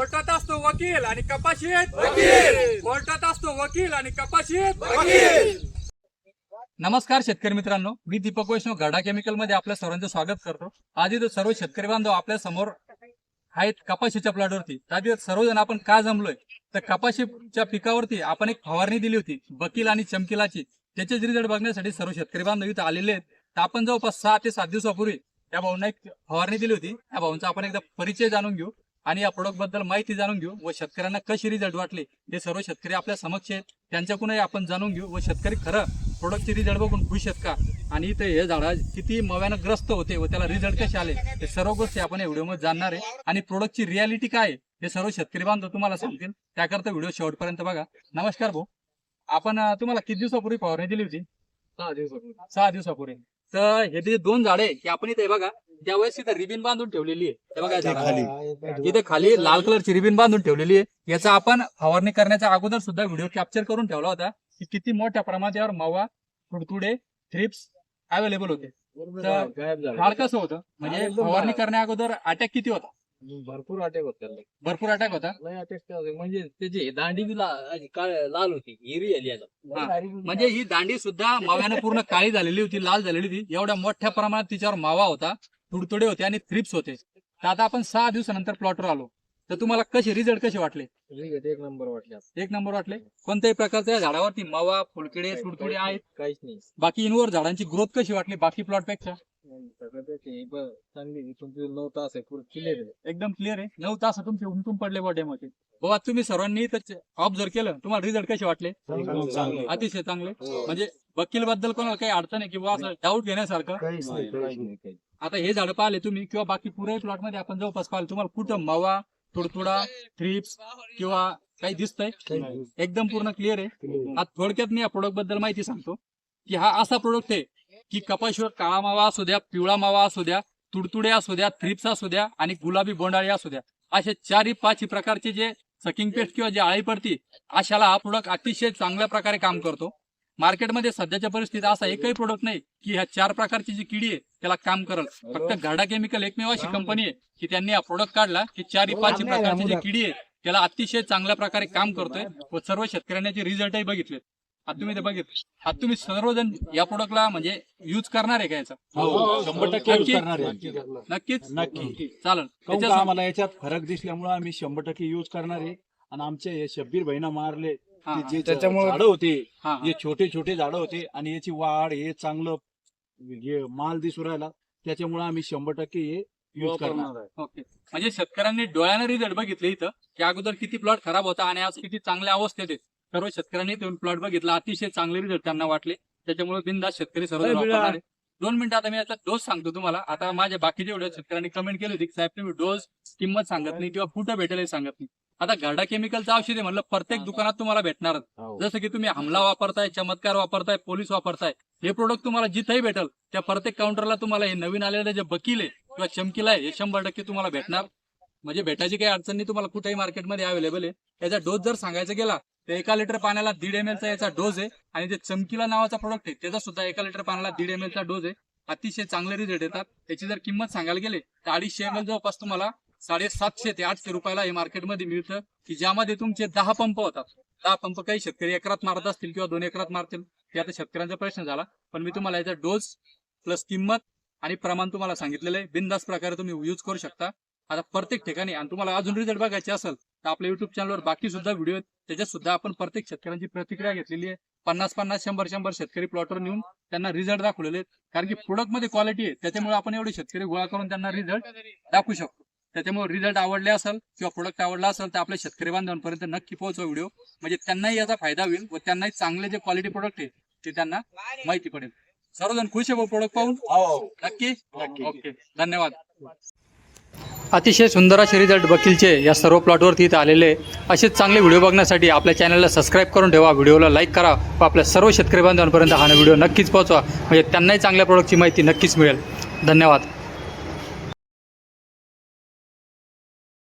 कोर्टात असतो वकील आणि कपाशीत वकील. कोर्टात असतो वकील आणि कपाशीत वकील. नमस्कार शेतकरी मित्रांनो. मी दीपक वैष्णव गडा केमिकलमध्ये आपल्या सर्वांचं स्वागत करतो. आधी तर सर्व शेतकरी बांधव आपल्यासमोर आहेत कपाशीच्या प्लॉटवरती आधी सर्वजण आपण का जमलोय? तर कपाशीच्या पिकावरती आपण एक फवारणी दिली होती बकील आणि चमकिलाची. त्याचेच रिझल्ट बघण्यासाठी सर्व शेतकरी बांधव इथं आलेले आहेत. तर आपण जवळपास सहा ते सात दिवसापूर्वी या भाऊंना एक फवारणी दिली होती. या भाऊंचा आपण एकदा परिचय जाणून घेऊ. आणि या प्रोडक्टबद्दल माहिती जाणून घेऊ व शेतकऱ्यांना कशी रिझल्ट वाटले हे सर्व शेतकरी आपल्या समक्ष आहेत. त्यांच्याकडूनही आपण जाणून घेऊ व शेतकरी खरं प्रोडक्टचे रिझल्ट बघून खुश आहेत का? आणि इथे हे झाडा किती मव्यानं ग्रस्त होते व त्याला रिझल्ट कसे आले हे सर्व गोष्टी आपण या व्हिडिओमध्ये जाणणार आहे. आणि प्रोडक्टची रियालिटी काय हे सर्व शेतकरी बांधव तुम्हाला सांगतील. त्याकरता व्हिडिओ शेवटपर्यंत बघा. नमस्कार भाऊ. आपण तुम्हाला किती दिवसापूर्वी फवारणी दिली होती? सहा दिवसापूर्वी. सहा दिवसापूर्वी. तर हे जे दोन झाडे आहे, हे आपण इथे बघा त्यावेळेस इथे रिबिन बांधून ठेवलेली आहे. हे बघा इथे खाली. इथे खाली लाल कलरची रिबिन बांधून ठेवलेली आहे. याचा आपण फवारणी करण्याच्या अगोदर सुद्धा व्हिडिओ कॅप्चर करून ठेवला होता की किती मोठ्या प्रमाणात यावर मावा तुडतुडे थ्रिप्स अवेलेबल होते. तर फार कसं होतं? म्हणजे फवारणी. करण्या अगोदर अटॅक किती होता? भरपूर अटॅक होत त्याला भरपूर अटॅक होता? लय अटॅक म्हणजे त्याची दांडी बी ला- अशी काळ- लाल होती. हिरी आली हा. म्हणजे ही दांडी सुद्धा माव्यानं पूर्ण काळी झालेली होती लाल झालेली होती. एवढ्या मोठ्या प्रमाणात तिच्यावर मावा होता तुडतुडे होते आणि थ्रिप्स होते. तर आता आपण सहा दिवसानंतर प्लॉटवर आलो. तर तुम्हाला कसे रिझल्ट कसे वाटले? एक नंबर वाटले आता. एक नंबर वाटले? कोणत्याही प्रकारच्या झाडावरती मावा फुलकिडे तुडतुडे आहेत? काहीच नाही. बाकी इनवर झाडांची ग्रोथ कशी वाटली? बाकी प्लॉटपेक्षा? सगळं त्याची ब- चांगली आहे. तुमची नऊ तास आहे पुढे क्लिअर आहे एकदम क्लिअर आहे. नऊ तास तुमचे उमटून पडले बॉडीमध्ये बाबा तुम्ही सर्वांनी ऑब्झर्व केलं. तुम्हाला रिझल्ट कसे वाटले. अतिशय चांगले. हो. म्हणजे वकील बद्दल कोणाला काही अडचण आहे किंवा असं डाऊट घेण्यासारखं? आता हे झाड पाहिले तुम्ही किंवा बाकी पुरे प्लॉटमध्ये आपण जवळपास पाहिले. तुम्हाला कुठं मावा तुडतुडा थ्रिप्स किंवा काही दिसतंय? नाही. एकदम पूर्ण क्लिअर आहे. आता थोडक्यात मी या प्रोडक्टबद्दल माहिती सांगतो. की हा असा प्रोडक्ट आहे की कपाशीवर काळा मावा असू द्या पिवळा मावा असू द्या तुडतुडे असू द्या थ्रिप्स असू द्या आणि गुलाबी बोंडाळी असू द्या. असे चारही पाच प्रकारचे जे सकिंग पेस्ट किंवा जे आळी पडती अशाला हा प्रोडक्ट अतिशय चांगल्या प्रकारे काम करतो. मार्केटमध्ये सध्याच्या परिस्थितीत असा एकही प्रोडक्ट नाही की ह्या चार प्रकारची जी किडी आहे त्याला काम करल. फक्त गाडा केमिकल एकमेव अशी कंपनी आहे की त्यांनी हा प्रोडक्ट काढला की चारही पाच प्रकारची जी किडी आहे त्याला अतिशय चांगल्या प्रकारे काम करतोय व सर्व शेतकऱ्यांचे रिझल्टही बघितले आता तुम्ही ते बघितले. आता तुम्ही सर्वजण या प्रोडक्टला म्हणजे युज करणार आहे का याचा? हो शंभर टक्के use नक्की? करणार. आहे. नक्कीच? नक्की. चालेल. काहून का त्याच्या- आम्हाला याच्यात फरक दिसल्यामुळे आम्ही शंभर टक्के युज करणार आहे? आणि आमचे हे शब्बीर भाईना मारले हा, ते हा, जे त्याच्यामुळे- झाडं होते हा, जे छोटे छोटे झाडं होते आणि याची वाढ हे चांगलं हे माल दिसू राहिला त्याच्यामुळे आम्ही शंभर टक्के हे युज करणार करणार आहे. ओके. म्हणजे शेतकऱ्यांनी डोळ्यानं रिझल्ट बघितले इथं की अगोदर किती प्लॉट खराब होता आणि आज किती चांगल्या अवस्थेत आहे सर्व शेतकऱ्यांनी दोन प्लॉट बघितला. अतिशय चांगले रिझल्ट त्यांना वाटले. त्याच्यामुळे बिंदास शेतकरी सर्व. दोन मिनिटं आता मी याचा डोस सांगतो तुम्हाला. आता माझ्या बाकीचे व्हिडिओ शेतकऱ्यांनी कमेंट केली होती की साहेब तुम्ही डोस किंमत सांगत नाही किंवा कुठं भेटेल हे सांगत नाही. आता गाडा केमिकलचं औषध आहे म्हणलं प्रत्येक दुकानात तुम्हाला भेटणार. हो. जसं की तुम्ही हमला वापरताय चमत्कार वापरताय पोलीस वापरताय हे प्रोडक्ट तुम्हाला जिथेही भेटल त्या प्रत्येक काउंटरला तुम्हाला हे नवीन आलेले जे बकील आहे किंवा चमकीला आहे हे शंभर टक्के तुम्हाला भेटणार. म्हणजे भेटायची काही अडचण नाही तुम्हाला कुठेही मार्केटमध्ये अवेलेबल आहे. याचा डोस जर सांगायचा गेला तर एका लिटर पाण्याला दीड एम चा याचा डोस आहे. आणि जे चमकीला नावाचा प्रोडक्ट आहे त्याचा सुद्धा एका लिटर पाण्याला दीड एम चा डोस आहे. अतिशय चांगले रिझल्ट येतात. त्याची जर किंमत सांगायला गेले तर अडीचशे एम एल जवळपास तुम्हाला साडेसातशे ते आठशे रुपयाला हे मार्केटमध्ये मिळतं. की ज्यामध्ये तुमचे दहा पंप होतात. दहा पंप काही शेतकरी एकरात मारत असतील किंवा दोन एकरात मारतील ते आता शेतकऱ्यांचा प्रश्न झाला. पण मी तुम्हाला याचा डोस प्लस किंमत आणि प्रमाण तुम्हाला सांगितलेलं आहे. बिनदास प्रकारे तुम्ही यूज करू शकता. आता प्रत्येक ठिकाणी आणि तुम्हाला अजून रिझल्ट बघायचे असेल तर आपल्या युट्यूब चॅनलवर बाकी सुद्धा व्हिडिओ आहेत. त्याच्यात सुद्धा आपण प्रत्येक शेतकऱ्यांची प्रतिक्रिया घेतलेली आहे. पन्नास पन्नास शंभर शंभर शेतकरी प्लॉटवर नेऊन त्यांना रिझल्ट दाखवलेले आहेत. कारण की प्रोडक्टमध्ये क्वालिटी आहे. त्याच्यामुळे आपण एवढे शेतकरी गोळा करून त्यांना रिझल्ट दाखवू शकतो. त्याच्यामुळे रिझल्ट आवडले असेल किंवा प्रोडक्ट आवडला असेल तर आपल्या शेतकरी बांधवांपर्यंत नक्की पोहोचवा व्हिडिओ म्हणजे त्यांनाही याचा फायदा होईल व त्यांनाही चांगले जे क्वालिटी प्रोडक्ट आहे ते त्यांना माहिती पडेल. सर्वजण खुश आहे प्रोडक्ट पाहून? नक्की. ओके. धन्यवाद. अतिशय सुंदर असे रिझल्ट वकीलचे या सर्व प्लॉटवरती इथे आलेले असेच चांगले व्हिडिओ बघण्यासाठी आपल्या चॅनलला सबस्क्राईब करून ठेवा. व्हिडिओला लाईक करा. व आपल्या सर्व शेतकरी बांधवांपर्यंत हा व्हिडिओ नक्कीच पोहोचवा. म्हणजे त्यांनाही चांगल्या प्रोडक्टची माहिती नक्कीच मिळेल. धन्यवाद.